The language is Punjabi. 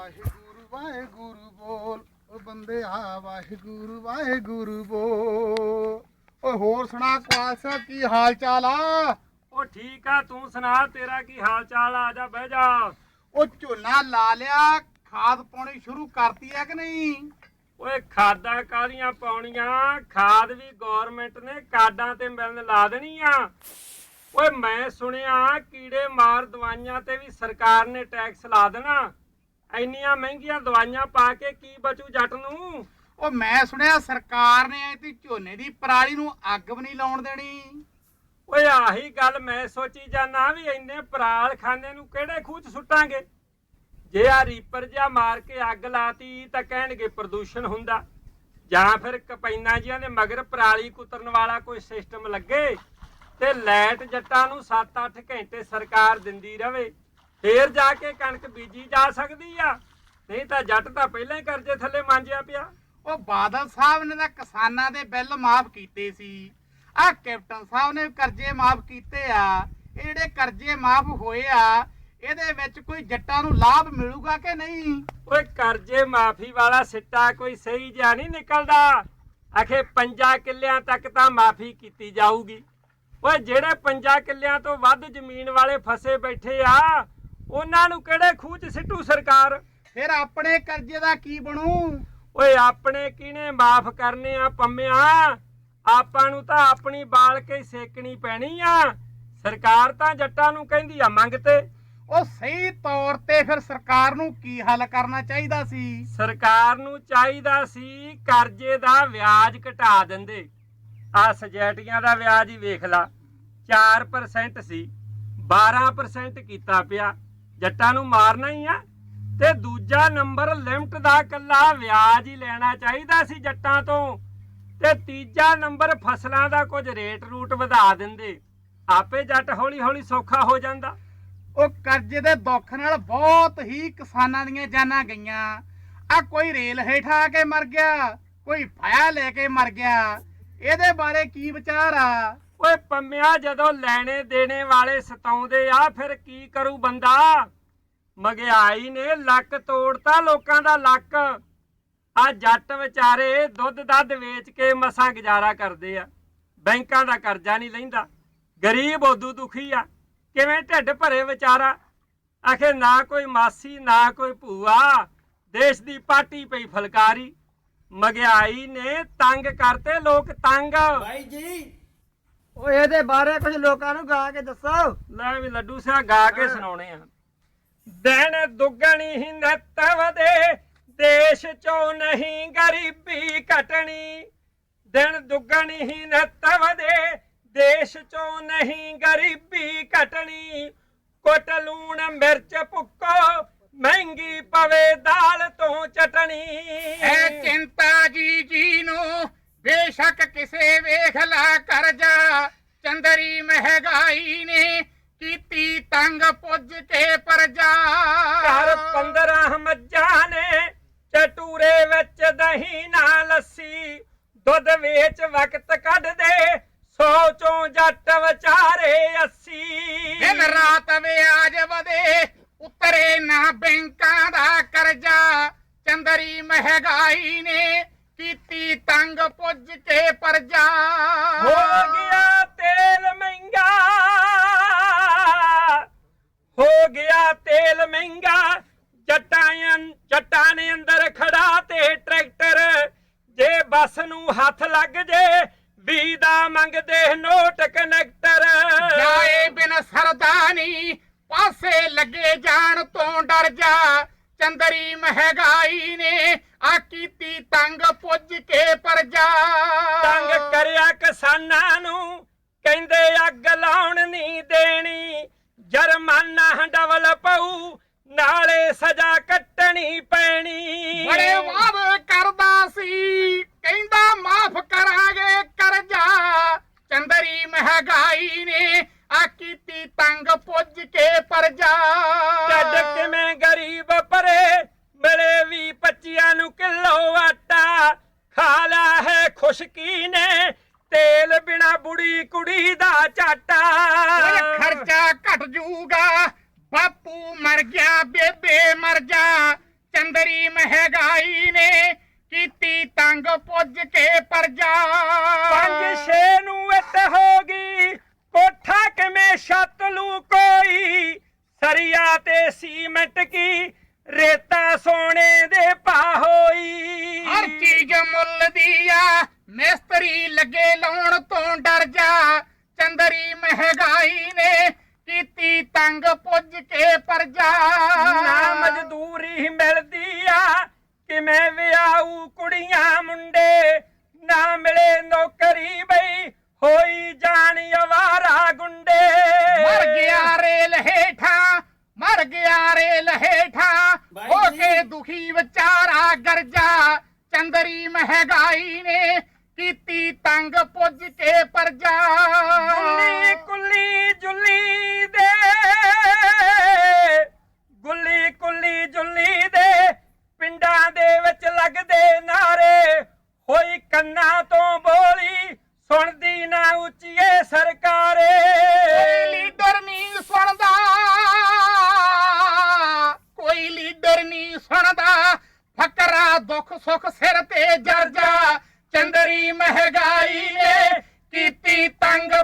ਵਾਹਿਗੁਰੂ ਵਾਹਿਗੁਰੂ ਬੋਲ। ਓ ਬੰਦਿਆ ਵਾਹਿਗੁਰੂ ਵਾਹਿਗੁਰੂ ਬੋਲ। ਓ ਹੋਰ ਸੁਣਾ ਕੁਆਸਾ ਕੀ ਹਾਲ ਚਾਲ ਆ? ਉਹ ਠੀਕ ਆ ਤੂੰ ਸੁਣਾ ਤੇਰਾ ਕੀ ਹਾਲ ਚਾਲ ਆ? ਜਾ ਬਹਿ ਜਾ। ਉਹ ਝੋਨਾ ਲਾ ਲਿਆ ਖਾਦ ਪਾਉਣੀ ਸ਼ੁਰੂ ਕਰਤੀ ਆ ਕਿ ਨਹੀਂ? ਓਏ ਖਾਦਾਂ ਕਾਹਦੀਆਂ ਪਾਉਣੀਆਂ? ਖਾਦ ਵੀ ਗਵਰਨਮੈਂਟ ਨੇ ਕਾਰਡਾਂ ਤੇ ਮਿਲਣ ਲਾ ਦੇਣੀ ਆ। ਓਏ ਮੈਂ ਸੁਣਿਆ ਕੀੜੇ ਮਾਰ ਦਵਾਈਆਂ ਤੇ ਵੀ ਸਰਕਾਰ ਨੇ ਟੈਕਸ ਲਾ ਦੇਣਾ। ਇੰਨੀਆਂ ਮਹਿੰਗੀਆਂ ਦਵਾਈਆਂ ਪਾ ਕੇ ਕੀ ਬਚੂ ਜੱਟ ਨੂੰ? ਉਹ ਮੈਂ ਸੁਣਿਆ ਸਰਕਾਰ ਨੇ ਐਤੀ ਝੋਨੇ ਦੀ ਪਰਾਲੀ ਨੂੰ ਅੱਗ ਵੀ ਨਹੀਂ ਲਾਉਣ ਦੇਣੀ। ਓਏ ਆਹੀ ਗੱਲ ਮੈਂ ਸੋਚੀ ਜਾਨਾ ਵੀ ਇੰਨੇ ਪਰਾਲ ਖਾਨੇ ਨੂੰ ਕਿਹੜੇ ਖੂਚ ਸੁੱਟਾਂਗੇ? ਜੇ ਆ ਰੀਪਰ ਜਿਹਾ ਮਾਰ ਕੇ ਅੱਗ ਲਾਤੀ ਤਾਂ ਕਹਿਣਗੇ ਪ੍ਰਦੂਸ਼ਣ ਹੁੰਦਾ। ਜਾਂ ਫਿਰ ਕਪੈਨਾ ਜੀਆਂ ਦੇ ਮਗਰ ਪਰਾਲੀ ਕੁਤਰਨ ਵਾਲਾ ਕੋਈ ਸਿਸਟਮ ਲੱਗੇ ਤੇ ਲਾਈਟ ਜੱਟਾਂ ਨੂੰ 7-8 ਘੰਟੇ ਸਰਕਾਰ ਦਿੰਦੀ ਰਵੇ। ਫੇਰ ਜਾ ਕੇ ਕਣਕ ਬੀਜੀ ਜਾ ਸਕਦੀ ਆ। ਨਹੀਂ ਤਾਂ ਜੱਟ ਤਾਂ ਪਹਿਲਾਂ ਹੀ ਕਰਜ਼ੇ ਥੱਲੇ ਮਾਂਜਿਆ ਪਿਆ। ਉਹ ਬਾਦਲ ਸਾਹਿਬ ਨੇ ਤਾਂ ਕਿਸਾਨਾਂ ਦੇ ਬਿੱਲ ਮਾਫ ਕੀਤੇ ਸੀ। ਆ ਕੈਪਟਨ ਸਾਹਿਬ ਨੇ ਕਰਜ਼ੇ ਮਾਫ ਕੀਤੇ ਆ। ਇਹ ਜਿਹੜੇ ਕਰਜ਼ੇ ਮਾਫ ਹੋਏ ਆ। ਇਹਦੇ ਵਿੱਚ ਕੋਈ ਜੱਟਾਂ ਨੂੰ ਲਾਭ ਮਿਲੂਗਾ ਕਿ ਨਹੀਂ? ਓਏ ਕਰਜ਼ੇ ਮਾਫੀ ਵਾਲਾ ਸਿੱਟਾ ਕੋਈ ਸਹੀ ਜਿਹਾ ਨਹੀਂ ਨਿਕਲਦਾ। ਆਖੇ ਪੰਜਾ ਕਿੱਲਿਆਂ ਤੱਕ ਤਾਂ ਮਾਫੀ ਕੀਤੀ ਜਾਊਗੀ। ਓਏ ਜਿਹੜੇ ਪੰਜਾ ਕਿੱਲਿਆਂ ਤੋਂ ਵੱਧ ਜ਼ਮੀਨ ਵਾਲੇ ਫਸੇ ਬੈਠੇ ਆ ਉਹਨਾਂ ਨੂੰ ਕਿਹੜੇ ਖੂਹ 'ਚ ਸਿੱਟੂ ਸਰਕਾਰ? ਫਿਰ ਆਪਣੇ ਕਰਜ਼ੇ ਦਾ ਕੀ ਬਣੂ? ਓਏ ਆਪਣੇ ਕਿਹਨੇ ਮਾਫ ਕਰਨੇ ਆ ਪੰਮਿਆ? ਆਪਾਂ ਨੂੰ ਤਾਂ ਆਪਣੀ ਬਾਲ ਕੇ ਸੇਕਣੀ ਪੈਣੀ ਆ। ਸਰਕਾਰ ਤਾਂ ਜੱਟਾਂ ਨੂੰ ਕਹਿੰਦੀ ਆ ਮੰਗ ਤੇ। ਉਹ ਸਹੀ ਤੌਰ ਤੇ ਫਿਰ ਸਰਕਾਰ ਨੂੰ ਕੀ ਹੱਲ ਕਰਨਾ ਚਾਹੀਦਾ ਸੀ? ਸਰਕਾਰ ਨੂੰ ਚਾਹੀਦਾ ਸੀ ਕਰਜ਼ੇ ਦਾ ਵਿਆਜ ਘਟਾ ਦਿੰਦੇ। ਆ ਸਜੈਟੀਆਂ ਦਾ ਵਿਆਜ ਹੀ ਵੇਖ ਲਾ। 4% ਸੀ 12% ਕੀਤਾ ਪਿਆ। ਜੱਟਾਂ ਨੂੰ ਮਾਰਨਾ ਹੀ ਆ। ਤੇ ਦੂਜਾ ਨੰਬਰ, ਲਿਮਟ ਦਾ ਕੱਲਾ ਵਿਆਜ ਹੀ ਲੈਣਾ ਚਾਹੀਦਾ ਸੀ ਜੱਟਾਂ ਤੋਂ। ਤੇ ਤੀਜਾ ਨੰਬਰ, ਫਸਲਾਂ ਦਾ ਕੁਝ ਰੇਟ ਰੂਟ ਵਧਾ ਦਿੰਦੇ। ਆਪੇ ਜੱਟ ਹੌਲੀ ਹੌਲੀ ਸੌਖਾ ਹੋ ਜਾਂਦਾ। ਉਹ ਕਰਜ਼ੇ ਦੇ ਦੁੱਖ ਨਾਲ ਬਹੁਤ ਹੀ ਕਿਸਾਨਾਂ ਦੀਆਂ ਜਾਨਾਂ ਗਈਆਂ। ਆ ਕੋਈ ਰੇਲ ਹੇਠਾਂ ਆ ਕੇ ਮਰ ਗਿਆ, ਕੋਈ ਫਾਇਆ ਲੈ ਕੇ ਮਰ ਗਿਆ। ਇਹਦੇ ਬਾਰੇ ਕੀ ਵਿਚਾਰ ਆ? ਓਏ ਪੰਮਿਆ, ਜਦੋਂ ਲੈਣੇ ਦੇਣੇ ਵਾਲੇ ਸਤਾਉਂਦੇ ਆ, ਫਿਰ ਕੀ ਕਰੂ ਬੰਦਾ? ਮਗਿਆਈ ਨੇ ਲੱਕ ਤੋੜਤਾ ਲੋਕਾਂ ਦਾ ਲੱਕ। ਆ ਜੱਟ ਵਿਚਾਰੇ ਦੁੱਧ ਦੱਧ ਵੇਚ ਕੇ ਮਸਾਂ ਗੁਜ਼ਾਰਾ ਕਰਦੇ ਆ। ਬੈਂਕਾਂ ਦਾ ਕਰਜ਼ਾ ਨਹੀਂ ਲੈਂਦਾ। ਗਰੀਬ ਉਦੋਂ ਦੁਖੀ ਆ। ਕਿਵੇਂ ਢਿੱਡ ਭਰੇ ਵਿਚਾਰਾ? ਆਖੇ ਨਾ ਕੋਈ ਮਾਸੀ, ਨਾ ਕੋਈ ਭੂਆ। ਦੇਸ਼ ਦੀ ਪਾਟੀ ਪਈ ਫਲਕਾਰੀ। ਮਗਿਆਈ ਨੇ ਤੰਗ ਕਰਤੇ ਲੋਕ ਤੰਗ। ਭਾਈ ਜੀ ਉਹ ਇਹਦੇ ਬਾਰੇ ਕੁਝ ਲੋਕਾਂ ਨੂੰ ਗਾ ਕੇ ਦੱਸੋ। ਲੈ ਵੀ ਲੱਡੂ ਸਿਆ ਗਾ ਕੇ ਸੁਣਾਉਣੇ ਆ। ਦਿਨ ਦੁੱਗਣੀ ਹੀ ਨਿੱਤ ਵਧੇ ਦੇਸ਼ ਚੋਂ ਨਹੀਂ ਗਰੀਬੀ ਘਟਣੀ। ਦਿਨ ਦੁੱਗਣੀ ਹੀ ਨਿੱਤ ਵਧੇ ਦੇਸ਼ ਚੋਂ ਨਹੀਂ ਗਰੀਬੀ ਘਟਣੀ। ਕੁੱਟ ਲੂਣ ਮਿਰਚ ਭੁੱਕੋ ਮਹਿੰਗੀ ਪਵੇ ਦਾਲ ਤੋਂ ਚਟਣੀ। ਐ ਬੇਸ਼ੱਕ ਕਿਸੇ ਵੇਖ ਲਾ ਕਰਜਾ ਚੰਦਰੀ ਮਹਿਗਾਈ ਨੇ ਕੀਤੀ ਤੰਗ ਪੁੱਜ ਕੇ ਪਰਜਾ। ਘਰ 15 ਮੱਝਾਂ ਨੇ ਚਟੂਰੇ ਵਿੱਚ ਦਹੀਂ ਨਾ ਲੱਸੀ। ਦੁੱਧ ਵੇਚ ਵਕਤ ਕੱਢਦੇ ਸੌ ਚੋਂ ਜੱਟ ਵਿਚਾਰੇ 80 ਦਿਨ ਰਾਤ ਵਿਆਜ ਵਧੇ ਉਤਰੇ ਨਾ ਬੈਂਕਾਂ ਦਾ ਕਰਜ਼ਾ। ਚੰਦਰੀ ਮਹਿਗਾਈ ਨੇ ਕੀਤੀ ਤੰਗ ਪੁੱਜ ਕੇ ਪਰਜਾ। ਹੋ ਗਿਆ ਤੇਲ ਮਹਿੰਗਾ। ਹੋ ਗਿਆ ਤੇਲ ਮਹਿੰਗਾ। ਜੱਟਾਂ ਜੱਟਾਂ ਨੇ ਅੰਦਰ ਖੜਾ ਤੇ ਟਰੈਕਟਰ। ਜੇ ਬੱਸ ਨੂੰ ਹੱਥ ਲੱਗ ਜੇ ਵੀ ਦਾ ਮੰਗਦੇ ਨੋਟ ਕਨੈਕਟਰ। ਜਾਏ ਬਿਨ ਸਰਦਾਨੀ ਪਾਸੇ ਲੱਗੇ ਜਾਣ ਤੋਂ ਡਰ ਜਾ। ਚੰਦਰੀ ਮਹਿਗਾਈ ਨੇ, ਆ ਕੀਤੀ ਤੰਗ ਪੁੱਜ ਕੇ ਪਰਜਾ। ਤੰਗ ਕਰਿਆ ਕਿਸਾਨਾਂ ਨੂੰ, ਕਹਿੰਦੇ ਅੱਗ ਲਾਉਣ ਨਹੀਂ ਦੇਣੀ। ਜਰਮਾਨਾ ਡਬਲ ਪਊ, ਨਾਲੇ ਸਜ਼ਾ ਕੱਟਣੀ ਪੈਣੀ। ਕਿਲੋ ਆਟਾ ਖਾ ਲਿਆ ਹੈ ਖੁਸ਼ਕੀ ਨੇ ਤੇਲ ਬਿਨਾ ਬੁੜੀ ਕੁੜੀ ਦਾ ਚਾਟਾ। ਓਏ ਖਰਚਾ ਘਟ ਜੂਗਾ ਬਾਪੂ ਮਰ ਗਿਆ ਬੇਬੇ ਮਰ ਜਾ ਚੰਦਰੀ ਮਹਿਗਾਈ ਨੇ ਕੀਤੀ ਤੰਗ ਪੁੱਜ ਕੇ ਪਰਜਾ। ਪੰਜ ਛੇ ਨੂੰ ਇੱਟ ਹੋ ਗਈ ਮਿਸਤਰੀ ਲੱਗੇ ਲਾਉਣ ਤੋਂ ਡਰ ਜਾ। ਚੰਦਰੀ ਮਹਿਗਾਈ ਨੇ ਕੀਤੀ ਤੰਗ ਪੁੱਜ ਕੇ ਪਰਜਾ। ਨਾ ਮਜ਼ਦੂਰੀ ਮਿਲਦੀ ਆ ਕਿਵੇਂ ਵਿਆਹੂ ਕੁੜੀਆਂ ਮੁੰਡੇ? ਨਾ ਮਿਲੇ ਨੌਕਰੀ ਬਈ ਹੋਈ ਜਾਣ ਅਵਾਰਾ ਗੁੰਡੇ। ਮਰ ਗਿਆ ਰੇਲ ਹੇਠਾਂ ਮਰ ਗਿਆ ਰੇਲ ਹੇਠਾਂ। ਹੋ ਕੇ ਦੁਖੀ ਵਿਚਾਰਾ ਗਰਜਾ। ਚੰਦਰੀ ਮਹਿਗਾਈ ਨੇ ਕੀਤੀ ਤੰਗ ਪੁੱਜ ਕੇ ਪਰਜਾ। ਗੁੱਲੀ ਕੁੱਲੀ ਜੁੱਲੀ ਦੇ। ਗੁੱਲੀ ਕੁੱਲੀ ਜੁੱਲੀ ਦੇ। ਪਿੰਡਾਂ ਦੇ ਵਿੱਚ ਲੱਗਦੇ ਨਾਰੇ। ਹੋਈ ਕੰਨਾਂ ਤੋਂ ਬੋਲੀ ਸੁਣਦੀ ਨਾ ਉੱਚੀਏ ਸਰਕਾਰੇ। ਕੋਈ ਲੀਡਰ ਨਹੀਂ ਸੁਣਦਾ। ਕੋਈ ਲੀਡਰ ਨਹੀਂ ਸੁਣਦਾ। ਫਕਰਾ ਦੁੱਖ ਸੁੱਖ ਸਿਰ ਨੇ